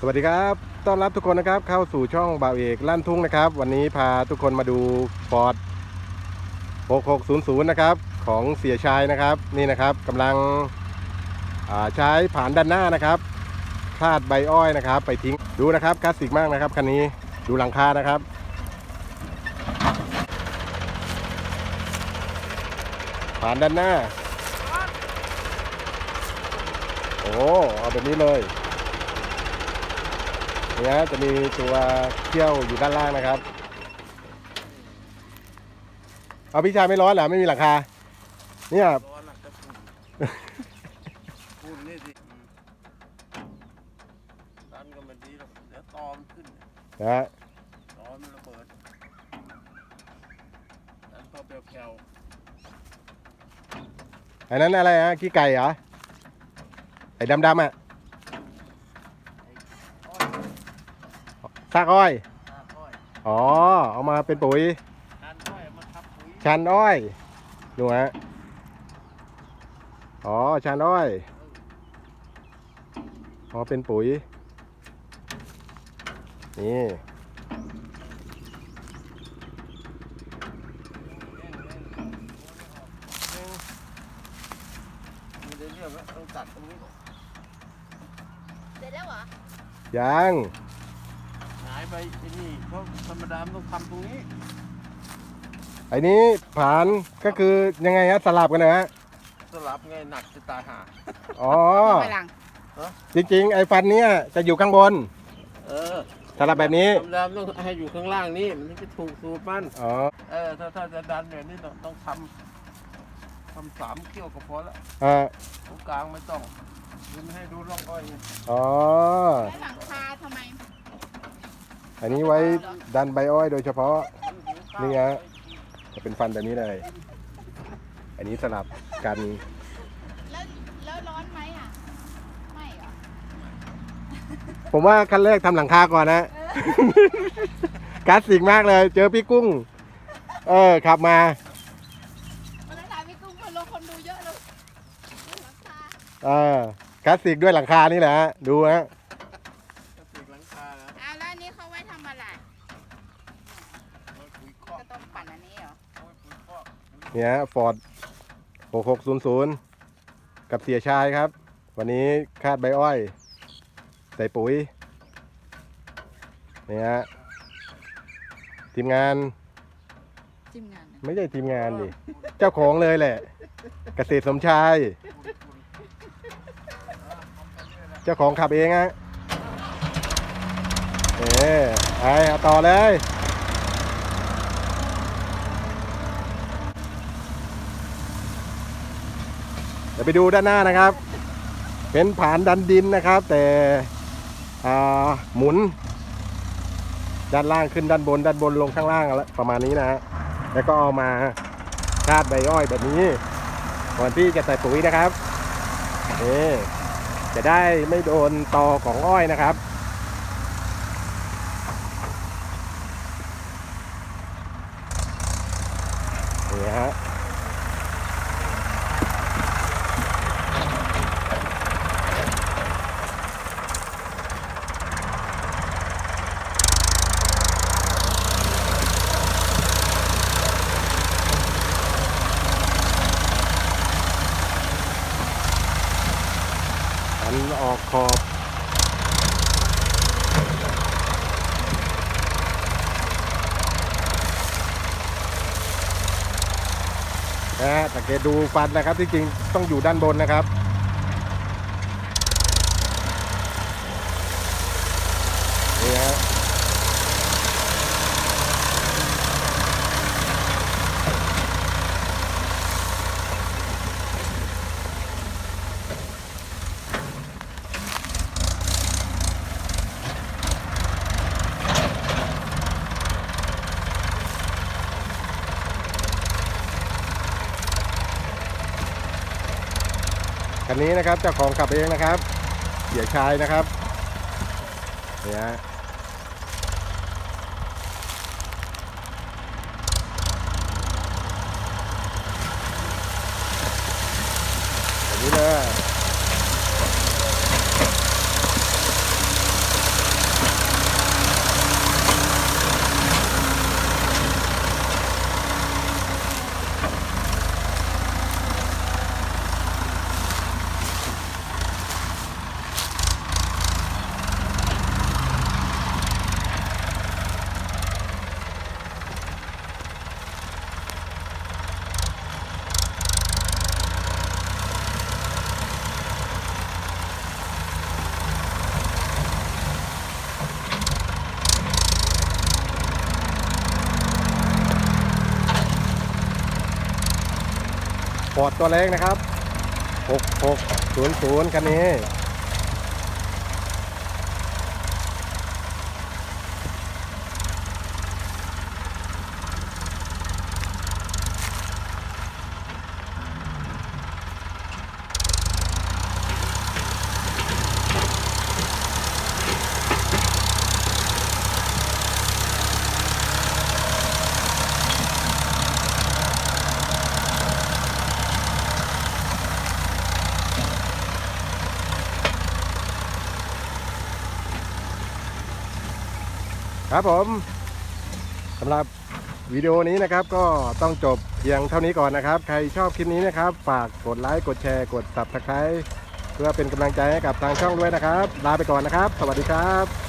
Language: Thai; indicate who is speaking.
Speaker 1: สวัสดีครับ ต้อนรับทุกคนนะครับเข้าสู่ช่องบ่าวเอกลั่นทุ่งนะครับ วันนี้พาทุกคนมาดูฟอร์ด6600 นะครับ ของเสียชายนะครับนี่นะครับกำลังใช้ผ่านด้านหน้านะครับคลาดใบอ้อยนะครับ ไปทิ้งดูนะครับคลาสสิกมากนะครับคันนี้ดูหลังคานะครับผ่านด้านหน้า โอ้ เอาแบบนี้เลย นี่ยจะมีตัวเขี้ยวอยู่ด้านล่างนะครับ เอาพี่ชายไม่ร้อนเหรอไม่มีหลังคา เนี่ย
Speaker 2: ร้อนหนักจะฝุ่นฝุ่นนี่สิดันก็ไม่ดีหรอกเดี๋ยวตอมนขึ้นเนี่ย
Speaker 1: นะฮะ
Speaker 2: ตอมมันระเบิดดันเข้าเปลวแคล
Speaker 1: อันนั้นอะไรฮะขี้ไก่เหรอไอ้ดำๆอะ
Speaker 2: อ้อย
Speaker 1: ซากอ้อย
Speaker 2: ตาอ้อย
Speaker 1: อ๋อ เอามาเป็นปุ๋ย
Speaker 2: ดันอ้อยมาทับปุ๋ย
Speaker 1: ชันอ้อยดูฮะ อ๋อชันอ้อย อ๋อ เป็นปุ๋ย นี่
Speaker 2: มีได้เรื่องแล้วต้องตัดตรงนี้ออก
Speaker 3: เสร็จแล้วเหรอ
Speaker 1: ยัง
Speaker 2: หายไปไอ้นี่เพราะธรรมดามันต้องทำตรงนี้
Speaker 1: ไอ้นี้ผานก็คือยังไงฮะสลับกันนะฮะ
Speaker 2: สลับไงหนักจะตายหา
Speaker 1: อ๋อ
Speaker 3: ไปหลัง
Speaker 1: จริงๆ ไอ้ฟันเนี้ยจะอยู่ข้างบน
Speaker 2: เออ
Speaker 1: สลับแบบนี้
Speaker 2: ธรรมดามันต้องให้อยู่ข้างล่างนี่มันถึงจะถูกสูตรมัน
Speaker 1: อ๋อ
Speaker 2: เออถ้าถ้าจะดันแบบนี้ต้องต้องทำทำสามเกี่ยวก็พอละ
Speaker 1: อ่า
Speaker 2: ตรงกลางไม่ต้องคือไม่ให้ดูร่องอ้อยไง
Speaker 1: อ๋อ
Speaker 3: แล้วหลังคาทำไม
Speaker 1: อันนี้ไว้ดันใบอ้อยโดยเฉพาะ
Speaker 2: มัหิวข้าว
Speaker 1: นี่ฮะจะเป็นฟันแบบนี้เลย อันนี้สลับกัน
Speaker 3: แล้วแล้วร้อนไหมอะไม่เหรอ
Speaker 1: ผมว่าขั้นแรกทำหลังคาก่อนนะคลาสสิกมากเลย เจอพี่กุ้ง เออขับมา
Speaker 3: วันนั้นถามพี่กุ้งคนลงคนดูเยอะเลยหลังคา
Speaker 1: เออคลาสสิกด้วยหลังคานี่แหละฮะดูฮะ
Speaker 2: กระติกหลังคานะ
Speaker 3: เอาแล้วอันนี้เขาไว้ทำอะไร
Speaker 2: เอาไว้ปุ๋ยคอก
Speaker 3: ก็ต้องปั่นอันนี้เหรอ
Speaker 2: เอาไว้ปุ๋ยคอก
Speaker 1: เนี่ยฟอร์ด6600 กับเสียชายครับ วันนี้คาดใบอ้อย ใส่ปุ๋ยเนี่ยฮะทีมงาน
Speaker 3: จิ้มงานนะ
Speaker 1: ไม่ใช่ทีมงานดิ เจ้าของเลยแหละ เกษตรสมชาย เจ้าของขับเองฮะเออไปเอาต่อเลย เดี๋ยว ไปดูด้านหน้านะครับ เป็นผานดันดินนะครับ แต่หมุน ด้านล่างขึ้นด้านบน ด้านบนลงข้างล่างประมาณนี้นะฮะแล้วก็เอามาคาดใบอ้อยแบบนี้ก่อนที่จะใส่ปุ๋ยนะครับนี่จะได้ไม่โดนตอของอ้อยนะครับ นี่ฮะ อันออกขอบนะฮะสังเกตดูฟันนะครับที่จริงต้องอยู่ด้านบนนะครับ นี่ฮะคั นี้นะครับเจ้าของขับเองนะครับเสียชายนะครับเนี่ยแบบนี้เลย ฟอร์ดตัวเล็กนะครับ 6600 คันนี้ ครับผมสำหรับวิดีโอนี้นะครับก็ต้องจบเพียงเท่านี้ก่อนนะครับ ใครชอบคลิปนี้นะครับ ฝากกดไลค์กดแชร์กด subscribe เพื่อเป็นกำลังใจให้กับทางช่องด้วยนะครับ ลาไปก่อนนะครับ สวัสดีครับ